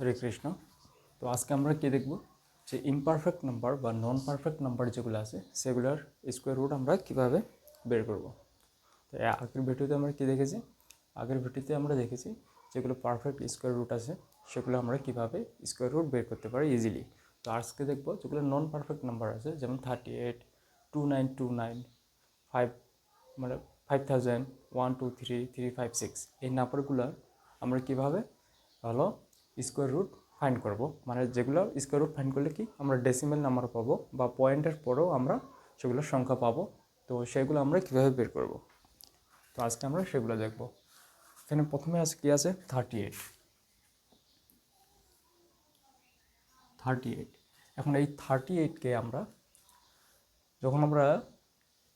হরে কৃষ্ণ। তো আজকে আমরা কি দেখব? যে ইমপারফেক্ট নাম্বার বা নন পারফেক্ট নাম্বার যেগুলো আছে, সেগুলোর স্কোয়ার রুট আমরা কীভাবে বের করব? তো আগের ভিডিওতে আমরা কি দেখেছি? আগের ভিডিওতে আমরা দেখেছি যেগুলো পারফেক্ট স্কোয়ার রুট আছে, সেগুলো আমরা কীভাবে স্কোয়ার রুট বের করতে পারি ইজিলি তো আজকে দেখব যেগুলো নন পারফেক্ট নাম্বার আছে, যেমন thirty eight two nine two nine five মানে five thousand one two three three five six এই নাম্বারগুলো আমরা কীভাবে হলো স্কোয়ার রুট ফাইন্ড করব। মানে যেগুলো স্কোয়ার রুট ফাইন্ড করলে কি আমরা ডেসিমেল নাম্বার পাবো বা পয়েন্টের পরেও আমরা সেগুলোর সংখ্যা পাবো। তো সেগুলো আমরা কীভাবে বের করব? তো আজকে আমরা সেগুলো দেখব। এখানে প্রথমে আছে কী আছে? থার্টি এইট থার্টি এইট এখন এই থার্টি এইটকে আমরা যখন আমরা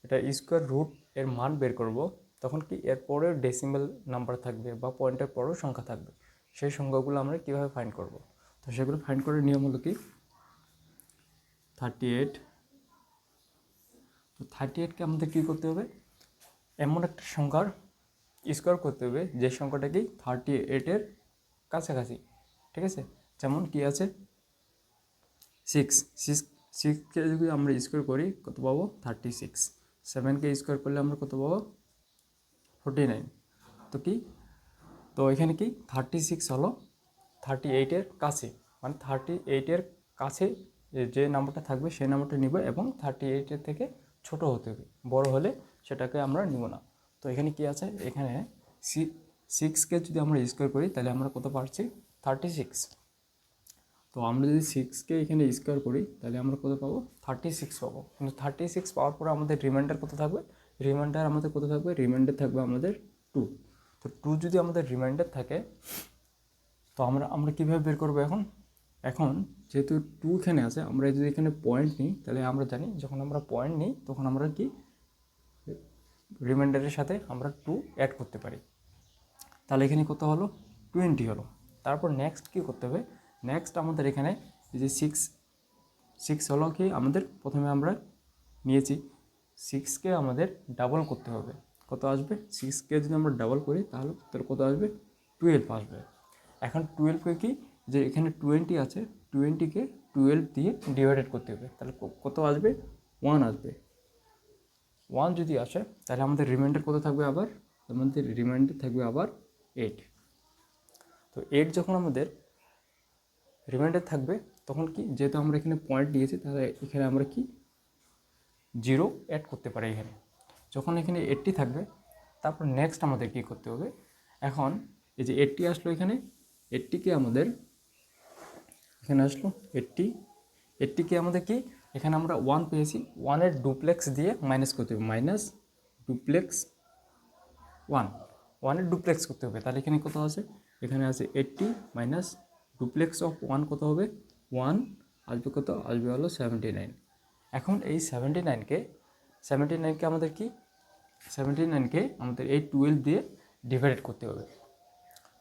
এটা স্কোয়ার রুট এর মান বের করব, তখন কি এর পরেও ডেসিমেল নাম্বার থাকবে বা পয়েন্টের পরেও সংখ্যা থাকবে। সেই সংখ্যাগুলো আমরা কীভাবে ফাইন্ড করব? তো সেগুলো ফাইন্ড করার নিয়ম হলো কি? থার্টি এইট তো থার্টি এইটকে আমাদের কী করতে হবে? এমন একটা সংখ্যার স্কোয়ার করতে হবে, যে সংখ্যাটা কি? থার্টি এইটের কাছাকাছি, ঠিক আছে? যেমন কি আছে? সিক্স সিক্স সিক্সকে যদি আমরা স্কোয়ার করি, কত পাবো? থার্টি সিক্স সেভেনকে স্কোয়ার করলে আমরা কত পাবো? ফোর্টি নাইন তো কি? তো এখানে কি থার্টি সিক্স হলো থার্টি এইটের কাছে মানে থার্টি এইটের কাছে যে- নাম্বারটা থাকবে সেই নাম্বারটা নিব এবং থার্টি এইটের থেকে ছোট হতে হবে, বড় হলে সেটাকে আমরা নিব না। তো এখানে কি আছে? এখানে সি সিক্সকে যদি আমরা স্কোয়ার করি তাহলে আমরা কত পাচ্ছি? থার্টি সিক্স তো আমরা যদি সিক্সকে এখানে স্কোয়ার করি তাহলে আমরা কত পাবো? থার্টি সিক্স পাবো। কিন্তু থার্টি সিক্স পাওয়ার পরে আমাদের রিমাইন্ডার কত থাকবে? রিমাইন্ডার আমাদের কত থাকবে? রিমাইন্ডার থাকবে আমাদের টু তো টু যদি আমাদের রিমাইন্ডার থাকে, তো আমরা আমরা কীভাবে বের করব এখন? এখন যেহেতু টু এখানে আছে, আমরা যদি এখানে পয়েন্ট নিই, তাহলে আমরা জানি যখন আমরা পয়েন্ট নিই, তখন আমরা কি রিমাইন্ডারের সাথে আমরা টু অ্যাড করতে পারি। তাহলে এখানে কত হলো? টোয়েন্টি হলো। তারপর নেক্সট কী করতে হবে? নেক্সট আমাদের এখানে এই যে সিক্স সিক্স হলো কি আমাদের প্রথমে আমরা নিয়েছি। সিক্সকে আমাদের ডাবল করতে হবে। কত আসবে? সিক্সকে যদি আমরা ডাবল করি, তাহলে তোর কত আসবে? টুয়েলভ আসবে। এখন টুয়েলভকে কি যে এখানে টোয়েন্টি আছে টোয়েন্টিকে টুয়েলভ দিয়ে ডিভাইডেড করতে হবে। তাহলে কত আসবে? ওয়ান আসবে। ওয়ান যদি আসে, তাহলে আমাদের রিমাইন্ডার কত থাকবে আবার? আমাদের রিমাইন্ডার থাকবে আবার এইট তো এইট যখন আমাদের রিমাইন্ডার থাকবে, তখন কি? যেহেতু আমরা এখানে পয়েন্ট দিয়েছি, তাহলে এখানে আমরা কি? জিরো অ্যাড করতে পারি এখানে। যখন এখানে এইটটি থাকবে, তারপর নেক্সট আমাদের কি করতে হবে? এখন এই যে এইটটি আসলো এখানে এইটটিকে আমাদের, এখানে আসলো এইটটি এইটটিকে আমাদের কি? এখানে আমরা ওয়ান পেয়েছি ওয়ানের ডুপ্লেক্স দিয়ে মাইনাস করতে হবে মাইনাস ডুপ্লেক্স ওয়ান ওয়ানের ডুপ্লেক্স করতে হবে। তাহলে এখানে কত আছে? এখানে আছে eighty minus duplex of one কত হবে? ওয়ান আসবে কত? আসবে হলো সেভেন্টি নাইন এখন এই সেভেন্টি নাইনকে সেভেন্টি নাইনকে আমাদের কি? সেভেন্টি নাইনকে আমাদের এই টুয়েলভ দিয়ে ডিভাইডেড করতে হবে।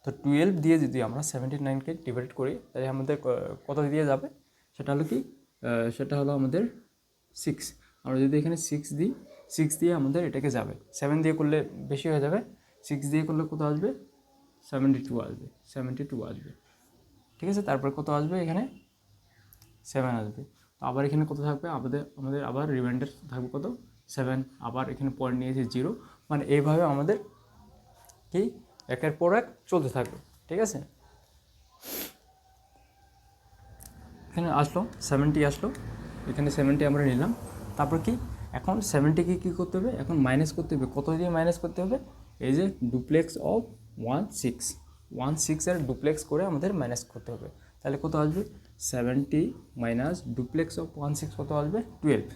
তো টুয়েলভ দিয়ে যদি আমরা সেভেন্টি নাইনকে ডিভাইড করি, তাহলে আমাদের কত দিয়ে যাবে? সেটা হলো কি? সেটা হলো আমাদের সিক্স আমরা যদি এখানে সিক্স দিই সিক্স দিয়ে আমাদের এটাকে যাবে। সেভেন দিয়ে করলে বেশি হয়ে যাবে। সিক্স দিয়ে করলে কত আসবে? সেভেন্টি টু আসবে। সেভেন্টি টু আসবে। ঠিক আছে? তারপর কত আসবে এখানে? সেভেন আসবে। তো আবার এখানে কত থাকবে? আমাদের আমাদের আবার রিমাইন্ডার থাকবে কত? সেভেন আবার এখানে পয়েন্ট নিয়েছে জিরো। মানে এইভাবে আমাদের কি, একের পর এক চলতে থাকবে, ঠিক আছে? এখানে আসলো সেভেন্টি আসলো, এখানে সেভেন্টি আমরা নিলাম। তারপর কি, এখন সেভেন্টিকে কী করতে হবে? এখন মাইনাস করতে হবে। কত দিয়ে মাইনাস করতে হবে? এই যে duplex of one six one সিক্সের ডুপ্লেক্স করে আমাদের মাইনাস করতে হবে। তাহলে কত আসবে? Seventy minus duplex of one six কত আসবে? টুয়েলভ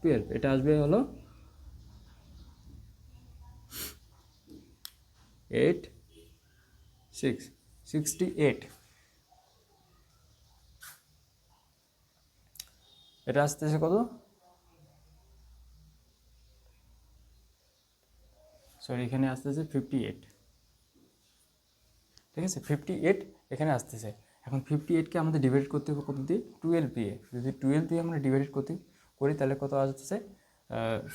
টুয়েলভ এটা আসবে হলো এইট সিক্স সিক্সটি এইট এটা আসতেছে কত? সরি এখানে আসতেছে ফিফটি এইট ঠিক আছে? ফিফটি এইট এখানে আসতেছে। এখন ফিফটি এইটকে আমাদের ডিভাইড করতে হবে কত দিয়ে? টুয়েলভ দিয়ে যদি টুয়েলভ দিয়ে আমরা ডিভাইড করতে করি, তাহলে কত আসতেছে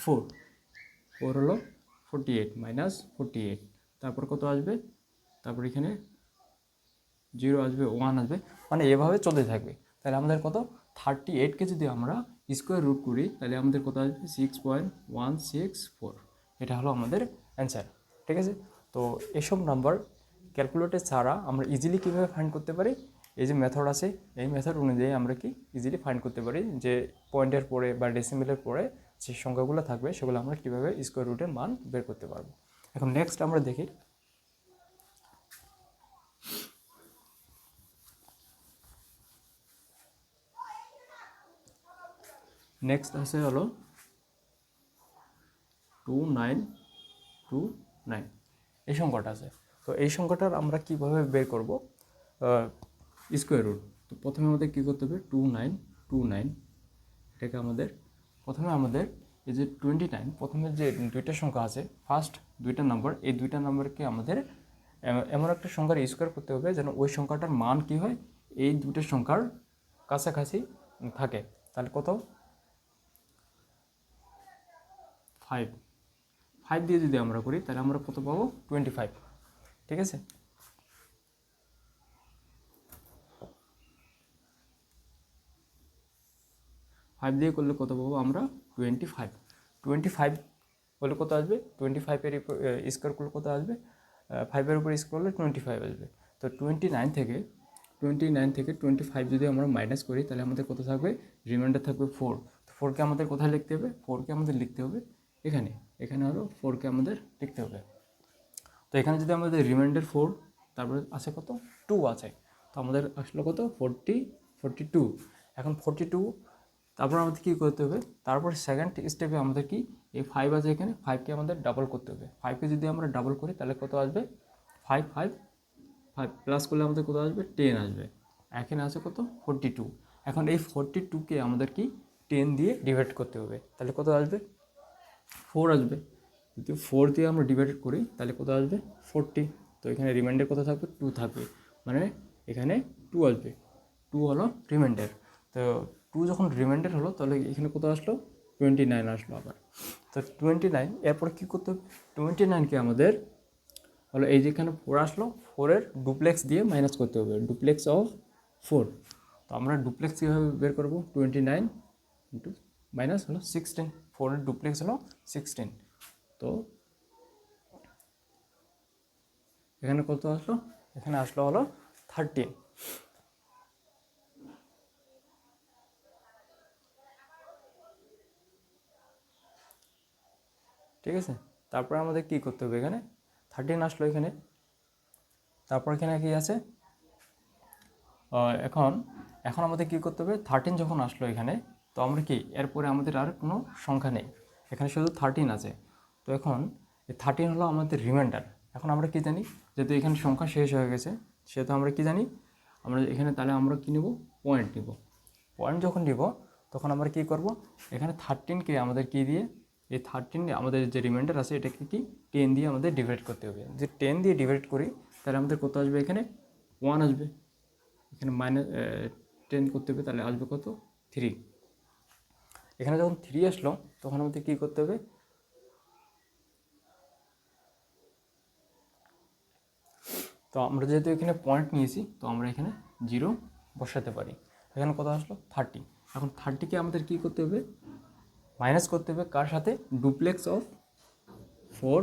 ফোর ফোর হলো forty eight minus forty eight তারপর কত আসবে? তারপর এখানে জিরো আসবে ওয়ান আসবে। মানে এভাবে চলতে থাকবে। তাহলে আমাদের কত? থার্টি এইটকে যদি আমরা স্কোয়ার রুট করি, তাহলে আমাদের কত আসবে? Six point one six four এটা হলো আমাদের অ্যান্সার ঠিক আছে? তো এসব নাম্বার ক্যালকুলেটর ছাড়া আমরা ইজিলি কীভাবে ফাইন্ড করতে পারি? এই যে মেথড আছে, এই মেথড অনুযায়ী আমরা কি ইজিলি ফাইন্ড করতে পারি যে পয়েন্টের পরে বা ডেসিমেলের পরে যে সংখ্যাগুলো থাকবে, সেগুলো আমরা কীভাবে স্কোয়ার রুটের মান বের করতে পারব। এখন নেক্সট আমরা দেখি। নেক্সট আছে হলো টু নাইন টু নাইন এই সংখ্যাটা আছে। তো এই সংখ্যাটার আমরা কীভাবে বের করব? Square root. তো প্রথমে আমাদের কী করতে হবে? Two nine two nine. এটাকে আমাদের, প্রথমে আমাদের এই যে টোয়েন্টি নাইন প্রথমে যে দুইটা সংখ্যা আছে ফার্স্ট দুইটা নাম্বার এই দুইটা নাম্বারকে আমাদের এম- এমন একটা সংখ্যার স্কোয়ার করতে হবে যেন ওই সংখ্যাটার মান কী হয়? এই দুইটা সংখ্যার কাছাকাছি থাকে। তাহলে কত? ফাইভ ফাইভ দিয়ে যদি আমরা করি, তাহলে আমরা কত পাবো? টোয়েন্টি ফাইভ ঠিক আছে? ফাইভ দিয়ে করলে কত পাবো আমরা? টোয়েন্টি ফাইভ টোয়েন্টি ফাইভ হলে কত আসবে টোয়েন্টি ফাইভের স্কোয়ার করলে কত আসবে? ফাইভের উপর স্কোয়ার করলে টোয়েন্টি ফাইভ আসবে। তো টোয়েন্টি নাইন থেকে টোয়েন্টি নাইন থেকে টোয়েন্টি ফাইভ যদি আমরা মাইনাস করি, তাহলে আমাদের কত থাকবে? রিমাইন্ডার থাকবে ফোর তো ফোরকে আমাদের কোথায় লিখতে হবে? ফোরকে আমাদের লিখতে হবে এখানে। এখানে হলো ফোরকে আমাদের লিখতে হবে। তো এখানে যদি আমাদের রিমাইন্ডার ফোর তারপরে আছে কত? টু আছে। তো আমাদের আসলো কত? ফোরটি ফোরটি টু এখন ফোরটি টু তারপর আমাদের কী করতে হবে? তারপর সেকেন্ড স্টেপে আমাদের কি? এই ফাইভ আছে এখানে ফাইভকে আমাদের ডাবল করতে হবে। ফাইভকে যদি আমরা ডাবল করি, তাহলে কত আসবে? ফাইভ ফাইভ ফাইভ প্লাস করলে আমাদের কত আসবে? টেন আসবে। এখানে আছে কত? ফোরটি টু এখন এই ফোরটি টুকে আমাদের কি? টেন দিয়ে ডিভাইড করতে হবে। তাহলে কত আসবে? ফোর আসবে। যদি ফোর দিয়ে আমরা ডিভাইডেড করি, তাহলে কত আসবে? ফোরটি তো এখানে রিমাইন্ডার কত থাকবে? টু থাকবে। মানে এখানে টু আসবে। টু হলো রিমাইন্ডার তো টু যখন রিমাইন্ডার হলো, তাহলে এখানে কত আসলো? টোয়েন্টি নাইন আসলো আবার। তো টোয়েন্টি নাইন এরপর কী করতে হবে? টোয়েন্টি নাইনকে আমাদের হলো এই যেখানে ফোর আসলো ফোরের ডুপ্লেক্স দিয়ে মাইনাস করতে হবে। ডুপ্লেক্স অফ ফোর তো আমরা ডুপ্লেক্স কীভাবে বের করব? টোয়েন্টি নাইন ইন্টু মাইনাস হলো সিক্সটিন ফোরের ডুপ্লেক্স হলো সিক্সটিন তো এখানে কত আসলো? এখানে আসলো হলো থার্টিন ঠিক আছে? তারপরে আমাদের কি করতে হবে এখানে? থার্টিন আসলো এখানে। তারপর এখানে কি আছে? এখন এখন আমাদের কি করতে হবে? থার্টিন যখন আসলো এখানে, তো আমরা কি, এরপরে আমাদের আর কোনো সংখ্যা নেই। এখানে শুধু থার্টিন আছে। তো এখন, এই থার্টিন হলো আমাদের রিমাইন্ডার এখন আমরা কি জানি? যেহেতু এখানে সংখ্যা শেষ হয়ে গেছে, সেহেতু আমরা কি জানি? আমরা এখানে তাহলে আমরা কী নেব? পয়েন্ট নিব। পয়েন্ট যখন নিব, তখন আমরা কি করব? এখানে থার্টিনকে আমাদের কি দিয়ে এই থার্টিন আমাদের যে রিমাইন্ডার আছে, এটাকে কি? টেন দিয়ে আমাদের ডিভাইড করতে হবে। যে টেন দিয়ে ডিভাইড করি, তাহলে আমাদের কত আসবে এখানে? ওয়ান আসবে। এখানে মাইনাস টেন করতে হবে, তাহলে আসবে কত? থ্রি এখানে যখন থ্রি আসলো, তখন আমাদের কী করতে হবে? তো আমরা যেহেতু এখানে পয়েন্ট নিয়েছি, তো আমরা এখানে জিরো বসাতে পারি। এখানে কত আসলো? থার্টি এখন থার্টিকে আমাদের কী করতে হবে? মাইনাস করতে হবে কার সাথে? Duplex of four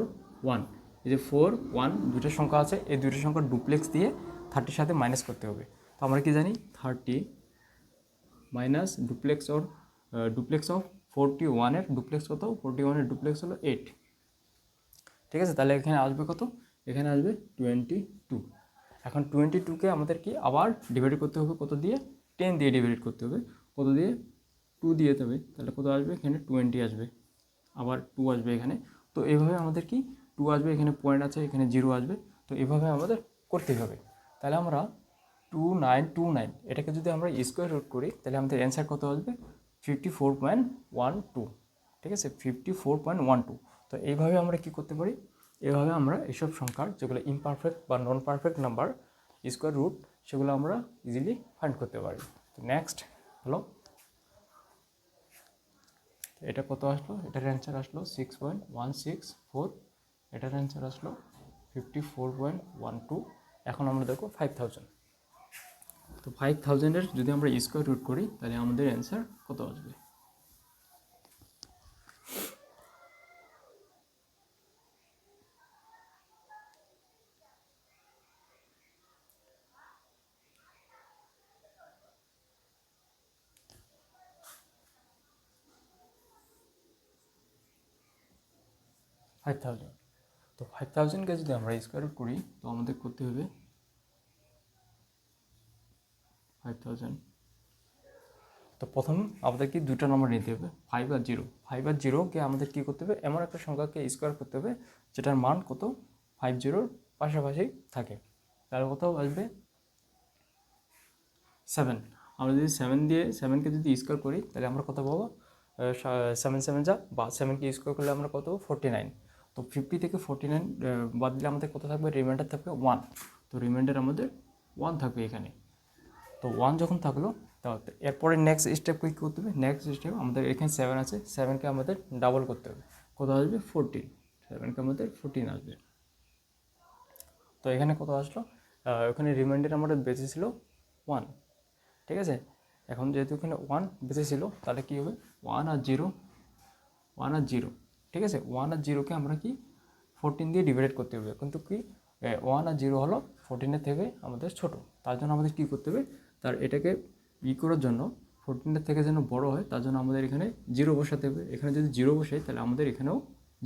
one. এই যে ফোর ওয়ান দুটো সংখ্যা আছে, এই দুটো সংখ্যা ডুপ্লেক্স দিয়ে থার্টির সাথে মাইনাস করতে হবে। তো আমরা কি জানি? Thirty minus duplex or duplex of forty ওয়ানের ডুপ্লেক্স কত? ফোরটি ওয়ানের ডুপ্লেক্স হলো এইট। ঠিক আছে? তাহলে এখানে আসবে কত? এখানে আসবে টোয়েন্টি টু। এখন টোয়েন্টি টুকে আমাদের কি আবার ডিভাইড করতে হবে? কত দিয়ে? টেন দিয়ে ডিভাইড করতে হবে। কত দিয়ে? টু দিয়ে দেবে, তাহলে কত আসবে? এখানে টোয়েন্টি আসবে। আবার টু আসবে এখানে। তো এইভাবে আমাদের কি? টু আসবে, এখানে পয়েন্ট আছে, এখানে জিরো আসবে। তো এভাবে আমাদের করতে হবে। তাহলে আমরা টু নাইন টু নাইন এটাকে যদি আমরা স্কোয়ার রুট করি, তাহলে আমাদের অ্যান্সার কত আসবে? Fifty four point one two ঠিক আছে? Fifty four point one two তো এইভাবে আমরা কি করতে পারি? এভাবে আমরা এসব সংখ্যার যেগুলো ইমপারফেক্ট বা non perfect number square root সেগুলো আমরা ইজিলি ফাইন্ড করতে পারি। তো নেক্সট হলো এটা কত আসলো? এটার অ্যান্সার আসলো six point one six four এটার অ্যান্সার আসলো fifty four point one two এখন আমরা দেখো ফাইভ থাউজেন্ড তো ফাইভ থাউজেন্ডের যদি আমরা স্কোয়ার রুট করি, তাহলে আমাদের অ্যান্সার কত আসবে? ফাইভ থাউজেন্ড তো ফাইভ থাউজেন্ডকে যদি আমরা স্কোয়ার রুট করি, তো আমাদের করতে হবে ফাইভ থাউজেন্ড তো প্রথম আমাদের কি দুটো নম্বর নিতে হবে ফাইভ আর জিরো ফাইভ আর জিরোকে আমাদের কী করতে হবে? এমন একটা সংখ্যাকে স্কোয়ার করতে হবে, যেটার মান কত? ফাইভ জিরোর পাশাপাশি থাকে। তার কোথাও আসবে সেভেন আমরা যদি সেভেন দিয়ে সেভেনকে যদি স্কোয়ার করি, তাহলে আমরা কত পাবো? সেভেন সেভেন যা, বা সেভেনকে স্কোয়ার করলে আমরা কত? ফোরটি নাইন তো ফিফটি থেকে ফোরটি নাইন বাদ দিলে আমাদের কত থাকবে? রিমাইন্ডার থাকবে ওয়ান তো রিমাইন্ডার আমাদের ওয়ান থাকবে এখানে। তো ওয়ান যখন থাকল, তো এরপরে নেক্সট স্টেপ কী করতে হবে? নেক্সট স্টেপ আমাদের এখানে সেভেন আছে। সেভেনকে আমাদের ডাবল করতে হবে। কত আসবে? ফোরটিন সেভেনকে আমাদের ফোরটিন আসবে। তো এখানে কত আসলো? ওখানে রিমাইন্ডার আমাদের বেঁচে ছিল ওয়ান ঠিক আছে? এখন যেহেতু এখানে ওয়ান বেঁচে ছিল, তাহলে কী হবে? ওয়ান আর জিরো ওয়ান আর জিরো ঠিক আছে? ওয়ান আর জিরোকে আমরা কি? ফোরটিন দিয়ে ডিভাইড করতে হবে। কিন্তু কি? ওয়ান আর জিরো হলো ফোরটিনের থেকে আমাদের ছোট। তার জন্য আমাদের কী করতে হবে? তার এটাকে ই করার জন্য ফোরটিনের থেকে যেন বড় হয়, তার জন্য আমাদের এখানে জিরো বসাতে হবে। এখানে যদি জিরো বসাই, তাহলে আমাদের এখানেও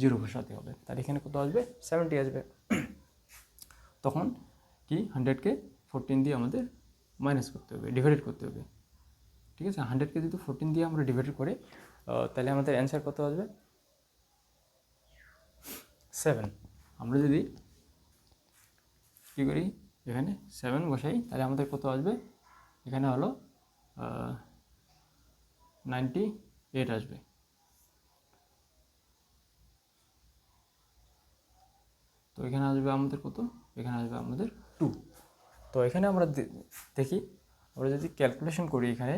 জিরো বসাতে হবে। তাহলে এখানে কত আসবে? সেভেন্টি আসবে। তখন কি? হান্ড্রেডকে ফোরটিন দিয়ে আমাদের মাইনাস করতে হবে ডিভাইডেড করতে হবে। ঠিক আছে? হান্ড্রেডকে যদি ফোরটিন দিয়ে আমরা ডিভাইড করি তাহলে আমাদের অ্যান্সার কত আসবে? সেভেন আমরা যদি কী করি? এখানে সেভেন বসাই, তাহলে আমাদের কত আসবে? এখানে হলো নাইনটি এইট আসবে। তো এখানে আসবে আমাদের কত? এখানে আসবে আমাদের টু তো এখানে আমরা দেখি, আমরা যদি ক্যালকুলেশন করি এখানে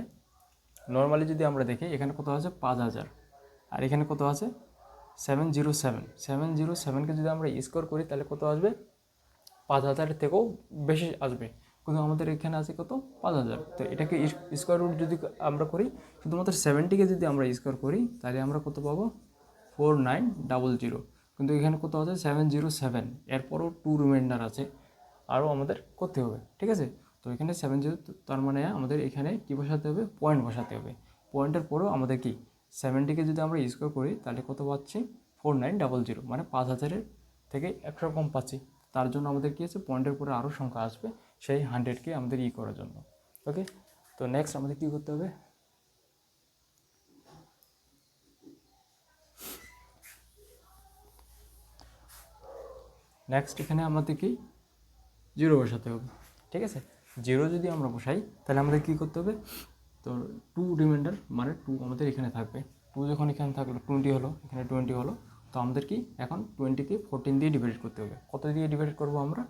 নর্মালি যদি আমরা দেখি, এখানে কত আছে? পাঁচ হাজার। আর এখানে কত আছে? Seven zero seven seven zero সেভেনকে যদি আমরা স্কোর করি, তাহলে কত আসবে? পাঁচ হাজারের থেকেও বেশি আসবে। কিন্তু আমাদের এখানে আছে কত? পাঁচ হাজার। তো এটাকে স্কোয়ার রুট যদি আমরা করি, শুধুমাত্র সেভেন্টিকে যদি আমরা স্কোয়ার করি, তাহলে আমরা কত পাবো? ফোর নাইন ডাবল জিরো কিন্তু এখানে কত আছে? সেভেন জিরো সেভেন এরপরও টু রিমাইন্ডার আছে। আরও আমাদের করতে হবে, ঠিক আছে? তো এখানে সেভেন জিরো তার মানে আমাদের এখানে কী বসাতে হবে? পয়েন্ট বসাতে হবে। পয়েন্টের পরেও আমাদের কি? সেভেন্টিকে যদি আমরা স্কোয়ার করি, তাহলে কত পাচ্ছি? ফোর নাইন ডাবল জিরো মানে পাঁচ হাজারের থেকে একশো কম পাচ্ছি। তার জন্য আমাদের কী আছে? পয়েন্টের পরে আরও সংখ্যা আসবে, সেই হান্ড্রেডকে আমাদের ই করার জন্য। ওকে তো নেক্সট আমাদের কী করতে হবে? নেক্সট এখানে আমাদের কি? জিরো বসাতে হবে। ঠিক আছে? জিরো যদি আমরা বসাই, তাহলে আমাদের কী করতে হবে? তো টু রিমাইন্ডার মানে টু আমাদের এখানে থাকবে। টু যখন এখানে থাকল টোয়েন্টি হলো, এখানে টোয়েন্টি হলো, তো আমাদের কি এখন টোয়েন্টিকে ফোরটিন দিয়ে ডিভাইড করতে হবে। কত দিয়ে ডিভাইড করব আমরা?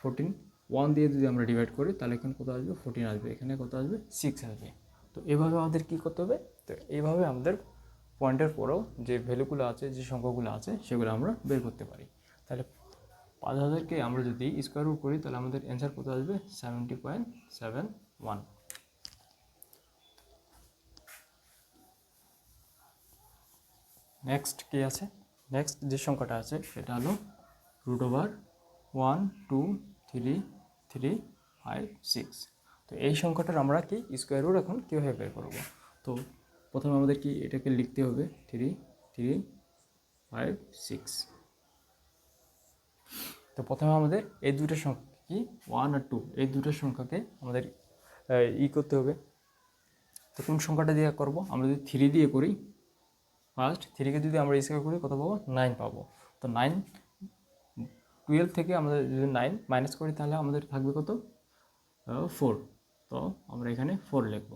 ফোরটিন ওয়ান দিয়ে যদি আমরা ডিভাইড করি, তাহলে এখানে কত আসবে? ফোরটিন আসবে। এখানে কত আসবে? সিক্স আসবে। তো এভাবে আমাদের কী করতে হবে? তো এইভাবে আমাদের পয়েন্টের পরেও যে ভ্যালুগুলো আছে, যে সংখ্যাগুলো আছে, সেগুলো আমরা বের করতে পারি। তাহলে পাঁচ হাজারকে আমরা যদি স্কোয়ার রুট করি, তাহলে আমাদের অ্যান্সার কত আসবে? Seventy point seven one next কী আছে? নেক্সট যে সংখ্যাটা আছে, সেটা হলো root over one two three three five six তো এই সংখ্যাটার আমরা কি স্কোয়ার রুট এখন কীভাবে বের করব? তো প্রথমে আমাদের কি এটাকে লিখতে হবে? থ্রি থ্রি ফাইভ সিক্স তো প্রথমে আমাদের এই দুটো সংখ্যা কি? ওয়ান আর টু এই দুটো সংখ্যাকে আমাদের ই করতে হবে। তো কোন সংখ্যাটা দিয়ে করব? আমরা যদি থ্রি দিয়ে করি ফার্স্ট থ্রিকে যদি আমরা স্কোয়ার করি, কত পাবো? নাইন পাবো। তো নাইন টুয়েলভ থেকে আমাদের যদি নাইন মাইনাস করি, তাহলে আমাদের থাকবে কত? ফোর তো আমরা এখানে ফোর লিখব।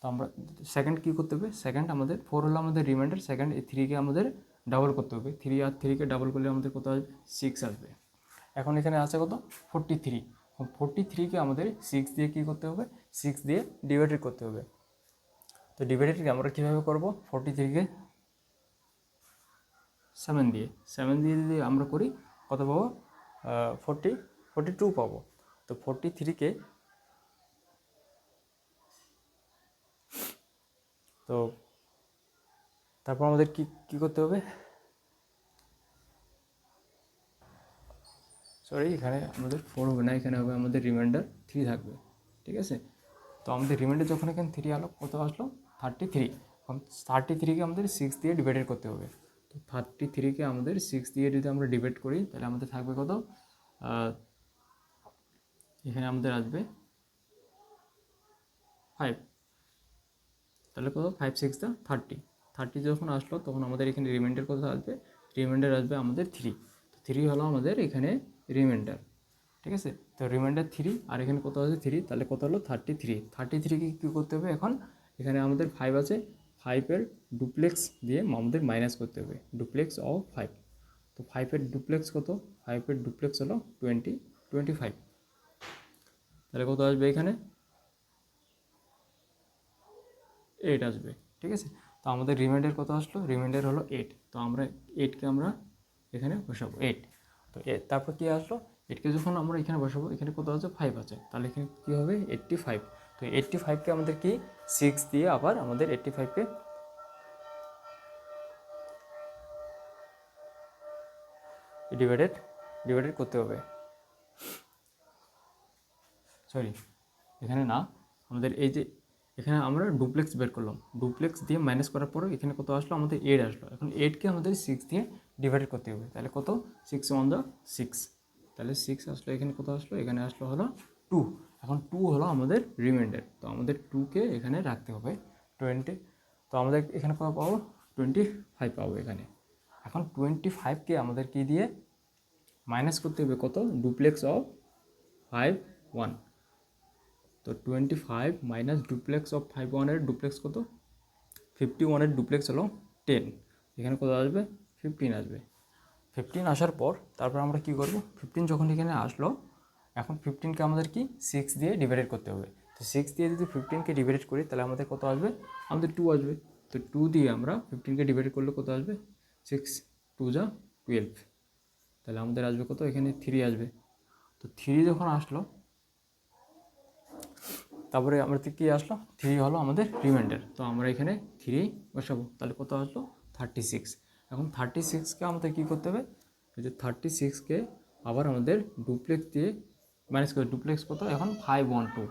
তো আমরা সেকেন্ড কী করতে হবে? সেকেন্ড আমাদের ফোর হলো আমাদের রিমাইন্ডার সেকেন্ড এই থ্রিকে আমাদের ডাবল করতে হবে। থ্রি আর থ্রিকে ডাবল করলে আমাদের কত আসবে? সিক্স আসবে। এখন এখানে আছে কত? ফোরটি থ্রি ফোরটি থ্রিকে আমাদের সিক্স দিয়ে কী করতে হবে? সিক্স দিয়ে ডিভাইডেড করতে হবে। তো ডিভাইডেড আমরা কীভাবে করব? ফোরটি থ্রিকে সেভেন দিয়ে। সেভেন দিয়ে যদি আমরা করি, কত পাবো? ফোরটি ফোরটি টু পাবো। তো ফোরটি থ্রিকে তো তারপর আমাদের কি কি করতে হবে? সরি এখানে আমাদের ফোর হবে না, এখানে হবে আমাদের রিমাইন্ডার থ্রি থাকবে। ঠিক আছে? তো আমাদের রিমাইন্ডার যখন এখানে থ্রি আলো, কত আসলো? থার্টি থ্রি থার্টি থ্রিকে আমাদের সিক্স দিয়ে ডিভাইডেড করতে হবে। তো থার্টি থ্রিকে আমাদের সিক্স দিয়ে যদি আমরা ডিভাইড করি, তাহলে আমাদের থাকবে কত? এখানে আমাদের আসবে ফাইভ তাহলে কত? Five six the thirty thirty যখন আসলো, তখন আমাদের এখানে রিমাইন্ডার কত আসবে? রিমাইন্ডার আসবে আমাদের থ্রি তো থ্রি হলো আমাদের এখানে রিমাইন্ডার ঠিক আছে? তো রিমাইন্ডার থ্রি আর এখানে কত আছে? থ্রি তাহলে কত হলো? থার্টি থ্রি থার্টি থ্রিকে কী করতে হবে এখন? এখানে আমাদের ফাইভ আছে। ফাইভের ডুপ্লেক্স দিয়ে আমাদের মাইনাস করতে হবে। ডুপ্লেক্স অফ ফাইভ তো ফাইভের ডুপ্লেক্স কত? ফাইভের ডুপ্লেক্স হলো টোয়েন্টি টোয়েন্টি ফাইভ তাহলে কত আসবে এখানে? এইট আসবে, ঠিক আছে? তো আমাদের রিমাইন্ডার কত আসলো? রিমাইন্ডার হলো এইট তো আমরা এইটকে আমরা এখানে বসাবো এইট তো তারপর কী আসলো? এইটকে যখন আমরা এখানে বসাবো, এখানে কত আছে? ফাইভ আছে। তাহলে এখানে কী হবে? এইট্টি ফাইভ তো এইট্টি ফাইভকে আমাদের কি? সিক্স দিয়ে আবার আমাদের এইট্টি ফাইভকে ডিভাইডেড ডিভাইডেড করতে হবে। সরি এখানে না, আমাদের এই যে, এখানে আমরা ডুপ্লেক্স বের করলাম। ডুপ্লেক্স দিয়ে মাইনাস করার পরে এখানে কত আসলো? আমাদের এইট আসলো। এখন এইটকে আমাদের সিক্স দিয়ে ডিভাইড করতে হবে। তাহলে কত? সিক্স ওয়ান দ্য সিক্স তাহলে সিক্স আসলো, এখানে কত আসলো? এখানে আসলো হলো টু এখন টু হলো আমাদের রিমাইন্ডার তো আমাদের টুকে এখানে রাখতে হবে টোয়েন্টি তো আমাদের এখানে কত পাবো? টোয়েন্টি ফাইভ পাবো এখানে। এখন টোয়েন্টি ফাইভকে আমাদের কি দিয়ে? মাইনাস করতে হবে কত? ডুপ্লেক্স অফ ফাইভ ওয়ান তো twenty five minus duplex of five ওয়ানের ডুপ্লেক্স কত? ফিফটি ওয়ানের ডুপ্লেক্স হলো টেন এখানে কত আসবে? ফিফটিন আসবে। ফিফটিন আসার পর তারপর আমরা কি করব? ফিফটিন যখন এখানে আসলো এখন ফিফটিনকে আমাদের কি? সিক্স দিয়ে ডিভাইডেড করতে হবে। তো সিক্স দিয়ে যদি ফিফটিনকে ডিভাইডেড করি, তাহলে আমাদের কত আসবে? আমাদের টু আসবে। তো টু দিয়ে আমরা ফিফটিনকে ডিভাইড করলে কত আসবে? সিক্স টু যা টুয়েলভ তাহলে আমাদের আসবে কত? এখানে থ্রি আসবে। তো থ্রি যখন আসলো, তারপরে আমাদের কী আসলো? থ্রি হলো আমাদের রিমাইন্ডার তো আমরা এখানে থ্রি বসাবো। তাহলে কত আসলো? থার্টি সিক্স এখন থার্টি সিক্সকে আমাদের কী করতে হবে? যে থার্টি সিক্সকে আবার আমাদের ডুপ্লেক্স দিয়ে মাইনাস করে ডুপ্লেক্স কত? এখন ফাইভ ওয়ান টু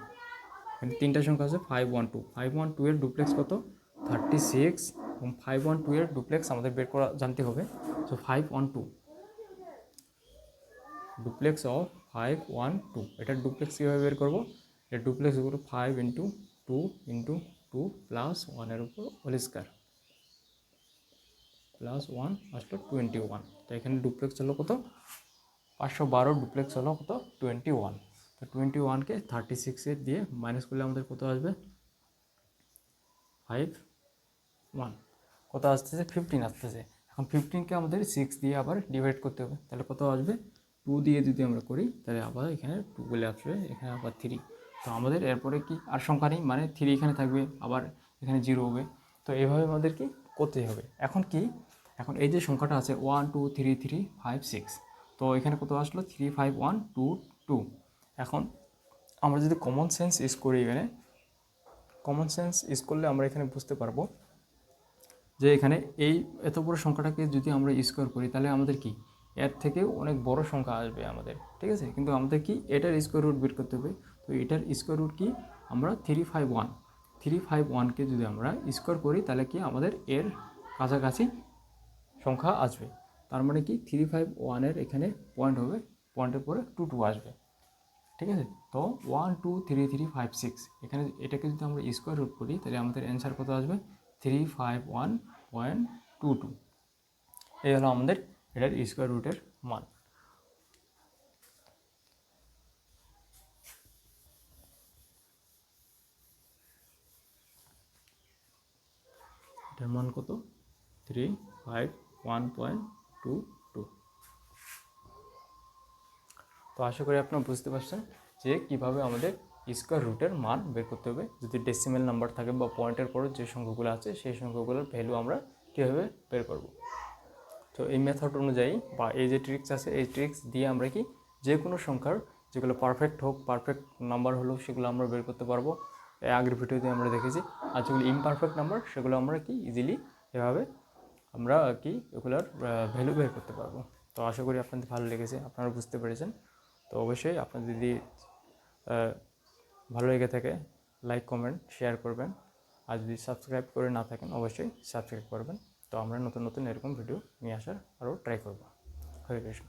তিনটা সংখ্যা আছে five one two five one two এর ডুপ্লেক্স কত? থার্টি সিক্স এবং ফাইভ ওয়ান টু এর ডুপ্লেক্স আমাদের বের করা, জানতে হবে। তো five one two duplex of five one two এটার ডুপ্লেক্স কীভাবে বের করব? এর ডুপ্লেক্স উপর five into two into two plus ওয়ানের উপর হোল স্কোয়ার প্লাস ওয়ান আসলো টোয়েন্টি ওয়ান তো এখানে ডুপ্লেক্স হলো কত? পাঁচশো বারো ডুপ্লেক্স হলো কত? টোয়েন্টি ওয়ান তো টোয়েন্টি ওয়ানকে থার্টি সিক্সে দিয়ে মাইনাস করলে আমাদের কত আসবে? ফাইভ ওয়ান কত আসতেছে? ফিফটিন আসতেছে। এখন ফিফটিনকে আমাদের সিক্স দিয়ে আবার ডিভাইড করতে হবে। তাহলে কত আসবে? টু দিয়ে যদি আমরা করি, তাহলে আবার এখানে টু বলে আসবে। এখানে আবার থ্রি তো আমাদের এরপরে কি? আর সংখ্যা নেই মানে থ্রি এখানে থাকবে, আবার এখানে জিরো হবে। তো এইভাবে আমাদের কি করতেই হবে। এখন কি? এখন এই যে সংখ্যাটা আছে one two three three five six তো এখানে কত আসলো? Three five one two two এখন আমরা যদি কমন সেন্স ইউজ করি এখানে কমন সেন্স ইউজ করলে আমরা এখানে বুঝতে পারব যে এখানে এই এত বড় সংখ্যাটাকে যদি আমরা স্কোয়ার করি, তাহলে আমাদের কি? এর থেকে অনেক বড় সংখ্যা আসবে আমাদের, ঠিক আছে? কিন্তু আমাদের কি? এটার স্কোয়ার রুট বের করতে হবে। তো এটার স্কোয়ার রুট কি? আমরা three five one three five ওয়ানকে যদি আমরা স্কোয়ার করি, তাহলে কি আমাদের এর কাছাকাছি সংখ্যা আসবে। তার মানে কি? থ্রি ফাইভ ওয়ানের এখানে পয়েন্ট হবে পয়েন্টের পরে টু টু আসবে। ঠিক আছে? তো one two three three five six এখানে এটাকে যদি আমরা স্কোয়ার রুট করি, তাহলে আমাদের অ্যান্সার কত আসবে? Three five one point two two এই হলো আমাদের এটার স্কোয়ার রুটের মান। এটার মান কত? Three five one point two two. তো আশা করি আপনারা বুঝতে পারছেন যে কীভাবে আমাদের স্কোয়ার রুটের মান বের করতে হবে। যদি ডেসিমেল নাম্বার থাকে বা পয়েন্টের পরে যে সংখ্যাগুলো আছে, সেই সংখ্যাগুলোর ভ্যালু আমরা কীভাবে বের করব? তো এই মেথড অনুযায়ী বা এই যে ট্রিক্স আছে, এই ট্রিক্স দিয়ে আমরা কি যে কোনো সংখ্যার, যেগুলো পারফেক্ট হোক পারফেক্ট নাম্বার হলেও সেগুলো আমরা বের করতে পারব। আগের ভিডিওতে আমরা দেখেছি, আর যেগুলো ইমপারফেক্ট নাম্বার সেগুলো আমরা কি ইজিলি এভাবে আমরা কি এগুলোর ভ্যালু বের করতে পারব। তো আশা করি আপনাদের ভালো লেগেছে, আপনারা বুঝতে পেরেছেন। তো অবশ্যই আপনাদের যদি ভালো লেগে থাকে লাইক কমেন্ট শেয়ার করবেন। আর যদি সাবস্ক্রাইব করে না থাকেন, অবশ্যই সাবস্ক্রাইব করবেন। তো আমরা নতুন নতুন এরকম ভিডিও নিয়ে আসার আরও ট্রাই করব। হরে কৃষ্ণ।